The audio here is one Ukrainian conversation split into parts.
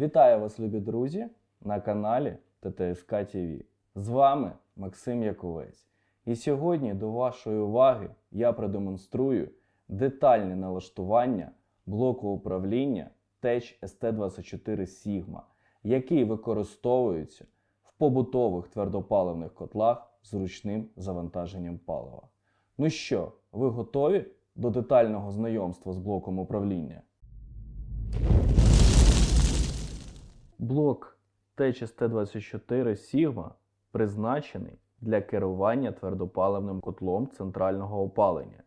Вітаю вас, любі друзі, на каналі ТТСК ТВ. З вами Максим Яковець. І сьогодні до вашої уваги я продемонструю детальне налаштування блоку управління Tech ST24 Sigma, який використовується в побутових твердопаливних котлах з ручним завантаженням палива. Ну що, ви готові до детального знайомства з блоком управління? Блок THST24 Sigma призначений для керування твердопаливним котлом центрального опалення,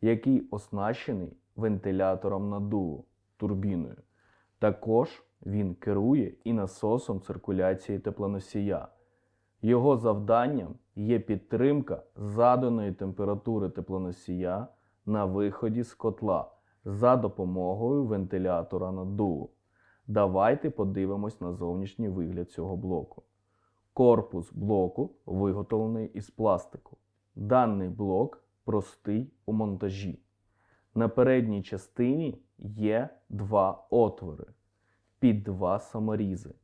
який оснащений вентилятором наддуву турбіною. Також він керує і насосом циркуляції теплоносія. Його завданням є підтримка заданої температури теплоносія на виході з котла за допомогою вентилятора наддуву. Давайте подивимось на зовнішній вигляд цього блоку. Корпус блоку виготовлений із пластику. Даний блок простий у монтажі. На передній частині є два отвори під два саморізи,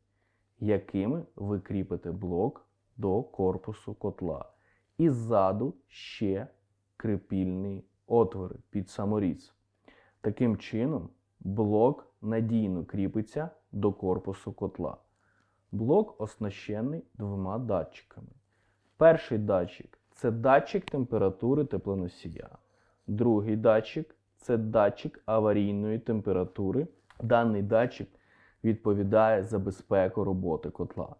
якими ви кріпите блок до корпусу котла. І ззаду ще крепільні отвори під саморіз. Таким чином, блок надійно кріпиться до корпусу котла. Блок оснащений двома датчиками. Перший датчик це датчик температури теплоносія. Другий датчик це датчик аварійної температури. Даний датчик відповідає за безпеку роботи котла.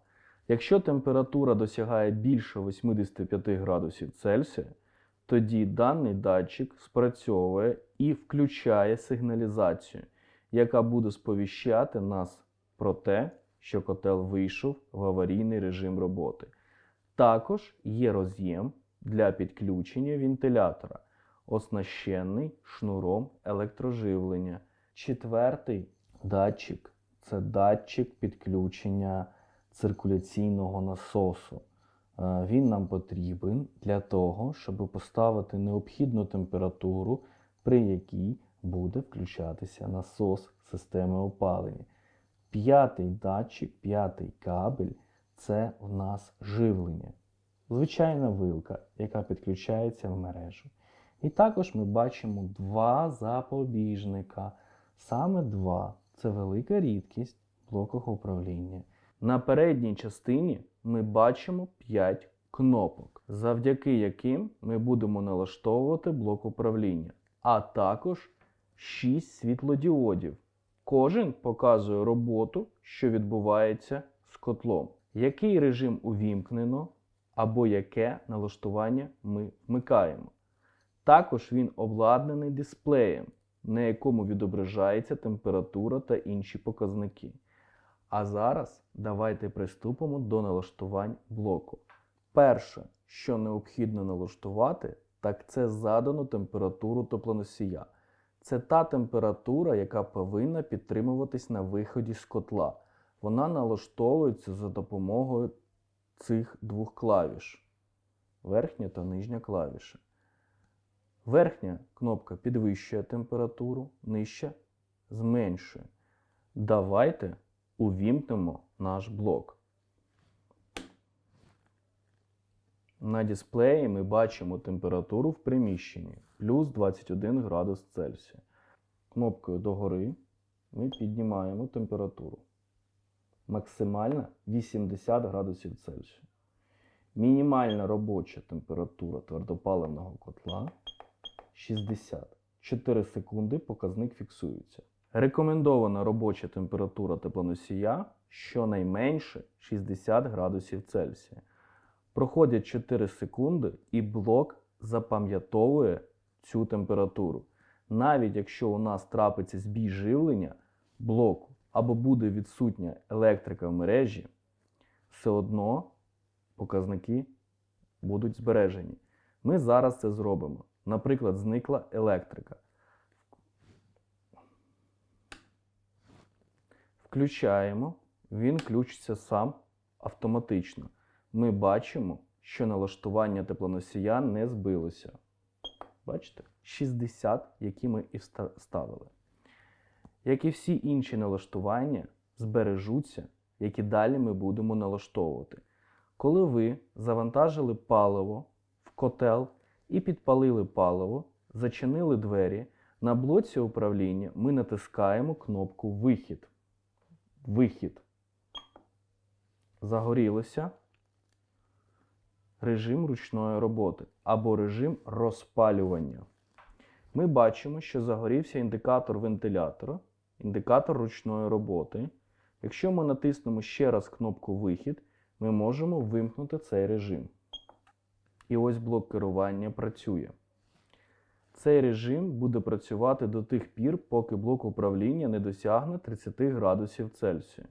Якщо температура досягає більше 85 градусів Цельсія, тоді даний датчик спрацьовує і включає сигналізацію, яка буде сповіщати нас про те, що котел вийшов в аварійний режим роботи. Також є роз'єм для підключення вентилятора, оснащений шнуром електроживлення. Четвертий датчик це датчик підключення циркуляційного насосу. Е, Він нам потрібен для того, щоб поставити необхідну температуру, при якій буде включатися насос системи опалення. П'ятий датчик, п'ятий кабель це в нас живлення. Звичайна вилка, яка підключається в мережу. І також ми бачимо два запобіжника. Саме два це велика рідкість блоках управління. На передній частині ми бачимо 5 кнопок, завдяки яким ми будемо налаштовувати блок управління, а також 6 світлодіодів. Кожен показує роботу, що відбувається з котлом, який режим увімкнено або яке налаштування ми вмикаємо. Також він обладнаний дисплеєм, на якому відображається температура та інші показники. А зараз давайте приступимо до налаштувань блоку. Перше, що необхідно налаштувати, так це задану температуру теплоносія. Це та температура, яка повинна підтримуватись на виході з котла. Вона налаштовується за допомогою цих двох клавіш верхня та нижня клавіші. Верхня кнопка підвищує температуру, нижча зменшує. Давайте увімкнемо наш блок. На дисплеї ми бачимо температуру в приміщенні плюс 21 градус Цельсія. Кнопкою догори ми піднімаємо температуру. Максимальна 80 градусів Цельсія. Мінімальна робоча температура твердопаливного котла 60. 4 секунди показник фіксується. Рекомендована робоча температура теплоносія щонайменше 60 градусів Цельсія. Проходять 4 секунди і блок запам'ятовує цю температуру. Навіть якщо у нас трапиться збій живлення блоку або буде відсутня електрика в мережі, все одно показники будуть збережені. Ми зараз це зробимо. Наприклад, зникла електрика. Включаємо, він включиться сам автоматично. Ми бачимо, що налаштування теплоносія не збилося. Бачите? 60, які ми і ставили. Як і всі інші налаштування, збережуться, які далі ми будемо налаштовувати. Коли ви завантажили паливо в котел і підпалили паливо, зачинили двері, на блоці управління ми натискаємо кнопку Вихід. Вихід. Загорілося. Режим ручної роботи або режим розпалювання. Ми бачимо, що загорівся індикатор вентилятора, індикатор ручної роботи. Якщо ми натиснемо ще раз кнопку Вихід, ми можемо вимкнути цей режим. І ось блок керування працює. Цей режим буде працювати до тих пір, поки блок управління не досягне 30 градусів Цельсія.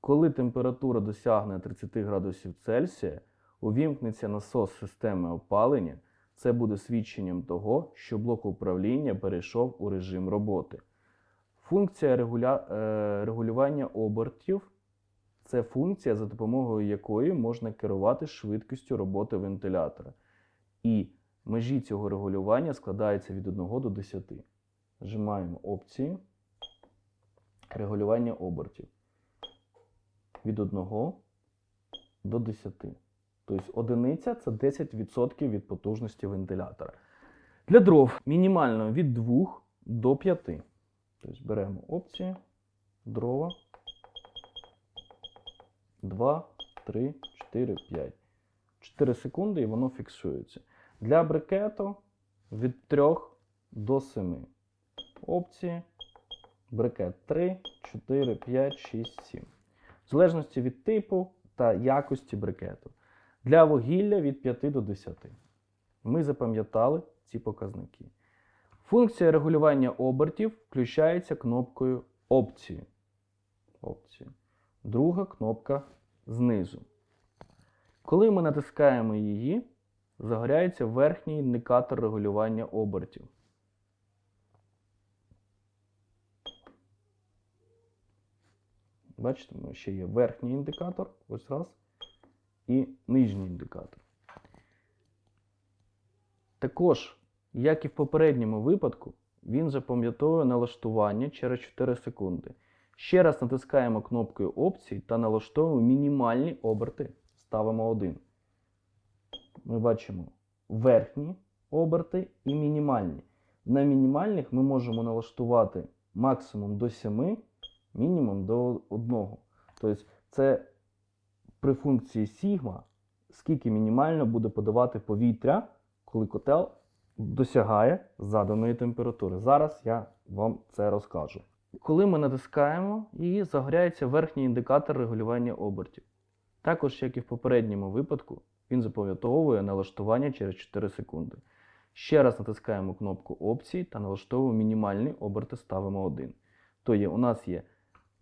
Коли температура досягне 30 градусів Цельсія, увімкнеться насос системи опалення. Це буде свідченням того, що блок управління перейшов у режим роботи. Функція регуля... е, регулювання обертів це функція, за допомогою якої можна керувати швидкістю роботи вентилятора. І межі цього регулювання складаються від 1 до 10. Нажимаємо опції регулювання обертів. Від 1 до 10. Тобто одиниця це 10% від потужності вентилятора. Для дров мінімально від 2 до 5. Тобто беремо опції, дрова. 2, 3, 4, 5. 4 секунди і воно фіксується. Для брикету від 3 до 7. Опції. Брикет 3, 4, 5, 6, 7. В залежності від типу та якості брикету. Для вугілля від 5 до 10. Ми запам'ятали ці показники. Функція регулювання обертів включається кнопкою опції. Опції. Друга кнопка знизу. Коли ми натискаємо її, загоряється верхній індикатор регулювання обертів. Бачите, ще є верхній індикатор, ось раз, і нижній індикатор. Також, як і в попередньому випадку, він запам'ятовує налаштування через 4 секунди. Ще раз натискаємо кнопкою опцій та налаштовуємо мінімальні оберти. Ставимо 1. Ми бачимо верхні оберти і мінімальні. На мінімальних ми можемо налаштувати максимум до 7, мінімум до 1. Тобто це при функції сігма, скільки мінімально буде подавати повітря, коли котел досягає заданої температури. Зараз я вам це розкажу. Коли ми натискаємо, і загоряється верхній індикатор регулювання обертів. Також, як і в попередньому випадку, він запам'ятовує налаштування через 4 секунди. Ще раз натискаємо кнопку опції та налаштовуємо мінімальні оберти, ставимо 1. Тобто у нас є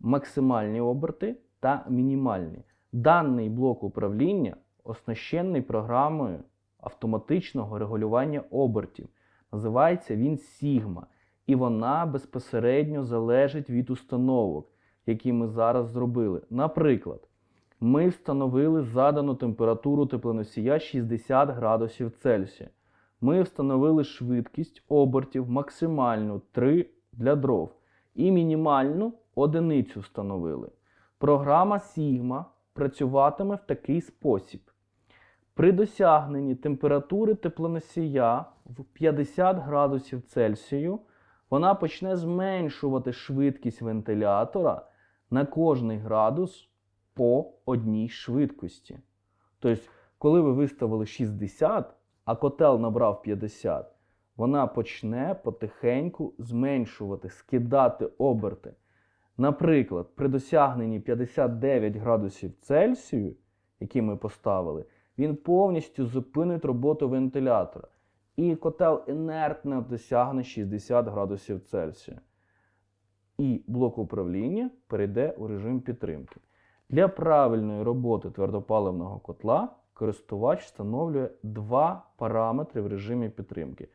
максимальні оберти та мінімальні. Даний блок управління оснащений програмою автоматичного регулювання обертів. Називається він Sigma. І вона безпосередньо залежить від установок, які ми зараз зробили. Наприклад, ми встановили задану температуру теплоносія 60 градусів Цельсія. Ми встановили швидкість обертів максимальну 3 для дров і мінімальну одиницю встановили. Програма Sigma працюватиме в такий спосіб. При досягненні температури теплоносія в 50 градусів Цельсію вона почне зменшувати швидкість вентилятора на кожний градус по одній швидкості. Тобто, коли ви виставили 60, а котел набрав 50, вона почне потихеньку зменшувати, скидати оберти. Наприклад, при досягненні 59 градусів Цельсію, які ми поставили, він повністю зупинить роботу вентилятора. І котел інертно досягне 60 градусів Цельсія. І блок управління перейде у режим підтримки. Для правильної роботи твердопаливного котла користувач встановлює два параметри в режимі підтримки.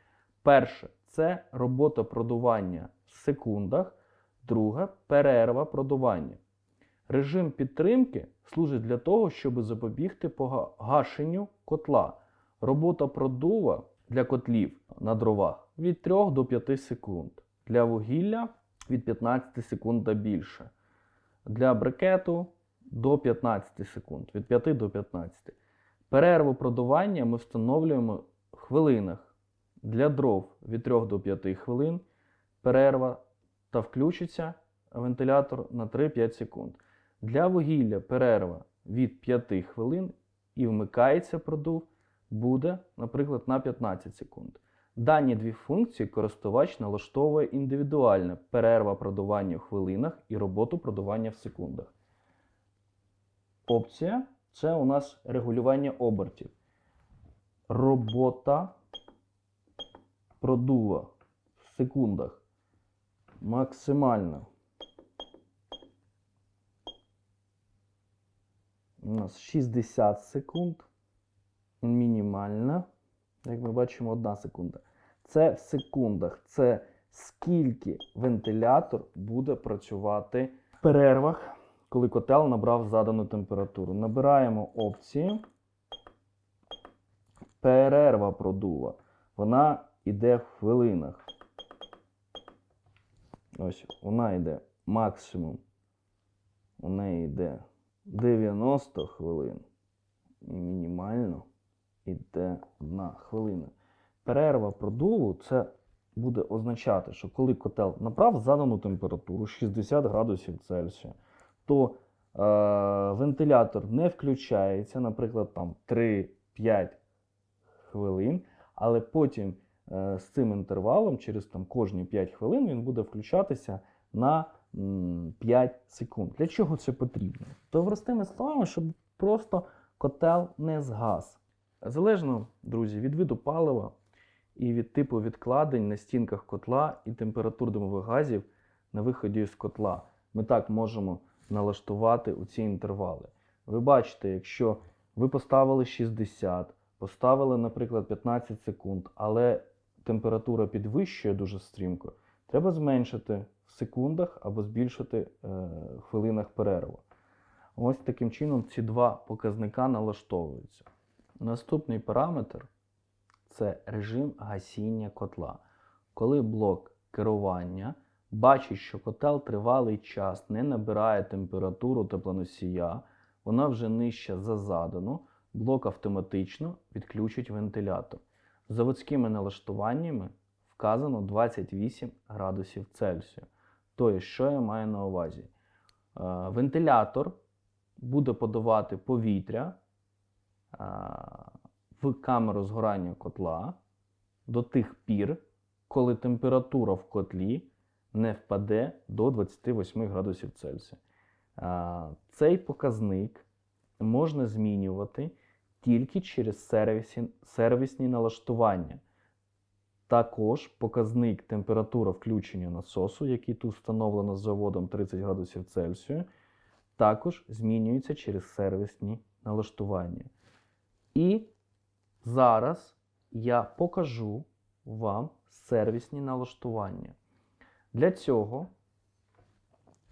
Перше це робота продування в секундах, друге перерва продування. Режим підтримки служить для того, щоб запобігти погашенню котла. Робота продува для котлів на дровах від 3 до 5 секунд. Для вугілля від 15 секунд та більше. Для брикету до 15 секунд, від 5 до 15. Перерву продування ми встановлюємо в хвилинах. Для дров від 3 до 5 хвилин перерва та включиться вентилятор на 3-5 секунд. Для вугілля перерва від 5 хвилин і вмикається продув буде, наприклад, на 15 секунд. Дані дві функції користувач налаштовує індивідуально перерва продування в хвилинах і роботу продування в секундах. Опція це у нас регулювання обертів. Робота продува в секундах максимально. У нас 60 секунд. Мінімальна. Як ми бачимо, одна секунда. Це в секундах. Це скільки вентилятор буде працювати в перервах, коли котел набрав задану температуру. Набираємо опцію. Перерва продува. Вона йде в хвилинах. Ось вона йде максимум. У неї йде 90 хвилин. І мінімально йде 1 хвилина. Перерва продуву це буде означати, що коли котел набрав задану температуру 60 градусів Цельсія, то е, вентилятор не включається, наприклад, там 3-5 хвилин, але потім з цим інтервалом, через там кожні 5 хвилин, він буде включатися на 5 секунд. Для чого це потрібно? То простими словами, щоб просто котел не згас. Залежно, друзі, від виду палива і від типу відкладень на стінках котла і температур димових газів на виході з котла, ми так можемо налаштувати у ці інтервали. Ви бачите, якщо ви поставили 60, поставили, наприклад, 15 секунд, але температура підвищує дуже стрімко, треба зменшити в секундах або збільшити е, в хвилинах перерву. Ось таким чином ці два показника налаштовуються. Наступний параметр це режим гасіння котла. Коли блок керування бачить, що котел тривалий час не набирає температуру теплоносія, вона вже нижча за задану, блок автоматично відключить вентилятор. Заводськими налаштуваннями вказано 28 градусів Цельсію. Тобто, що я маю на увазі? Е, Вентилятор буде подавати повітря в камеру згорання котла до тих пір, коли температура в котлі не впаде до 28 градусів Цельсія. Цей показник можна змінювати тільки через сервісі, сервісні налаштування. Також показник температура включення насосу, який тут встановлено з заводом 30 градусів Цельсію, також змінюється через сервісні налаштування. І зараз я покажу вам сервісні налаштування. Для цього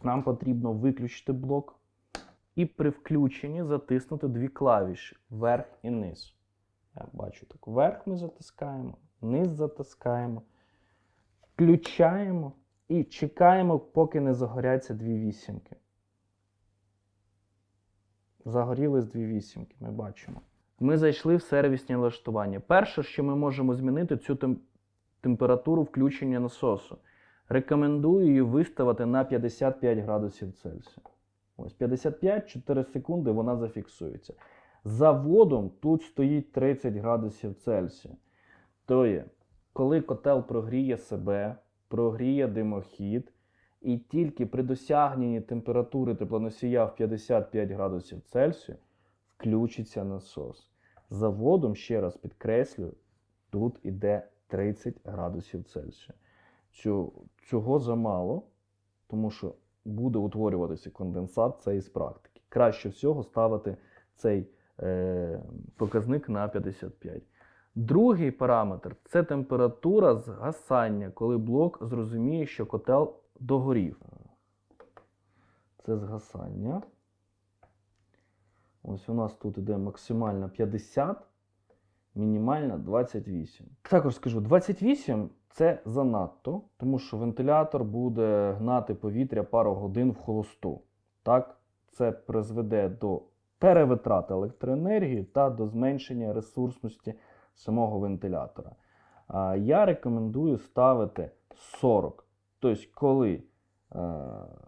нам потрібно виключити блок і при включенні затиснути дві клавіші вверх і низ. Я бачу так, вверх ми затискаємо, низ затискаємо, включаємо і чекаємо, поки не загоряться дві вісімки. Загорілись дві вісімки, ми бачимо. Ми зайшли в сервісні налаштування. Перше, що ми можемо змінити, цю тем- температуру включення насосу. Рекомендую її виставити на 55 градусів Цельсія. Ось 55, 4 секунди вона зафіксується. Заводом тут стоїть 30 градусів Цельсія. Тобто, коли котел прогріє себе, прогріє димохід, і тільки при досягненні температури теплоносія в 55 градусів Цельсію включиться насос. Заводом, ще раз підкреслюю, тут іде 30 градусів Цельсія. Цього замало, тому що буде утворюватися конденсат, це із практики. Краще всього ставити цей е, показник на 55. Другий параметр це температура згасання, коли блок зрозуміє, що котел догорів. Це згасання. Ось у нас тут іде максимальна 50, мінімальна 28. Також скажу, 28 це занадто, тому що вентилятор буде гнати повітря пару годин в холосту. Так, це призведе до перевитрати електроенергії та до зменшення ресурсності самого вентилятора. Я рекомендую ставити 40. Тобто, коли е,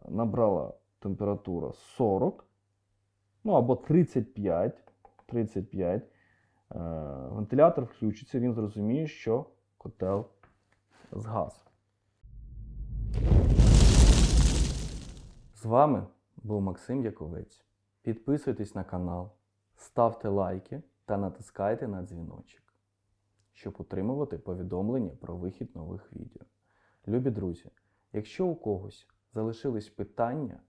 набрала температура 40, ну або 35, 35, е, вентилятор включиться, він зрозуміє, що котел згас. З вами був Максим Яковець. Підписуйтесь на канал, ставте лайки та натискайте на дзвіночок, щоб отримувати повідомлення про вихід нових відео. Любі друзі, якщо у когось залишились питання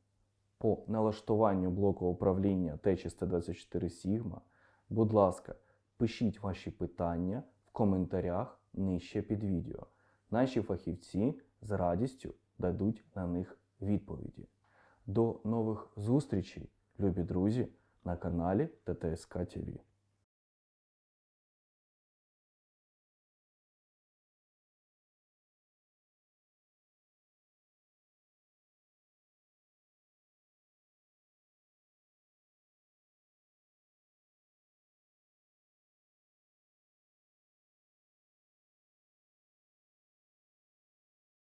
по налаштуванню блоку управління T624 Sigma, будь ласка, пишіть ваші питання в коментарях нижче під відео. Наші фахівці з радістю дадуть на них відповіді. До нових зустрічей, любі друзі, на каналі ТТСК ТВ.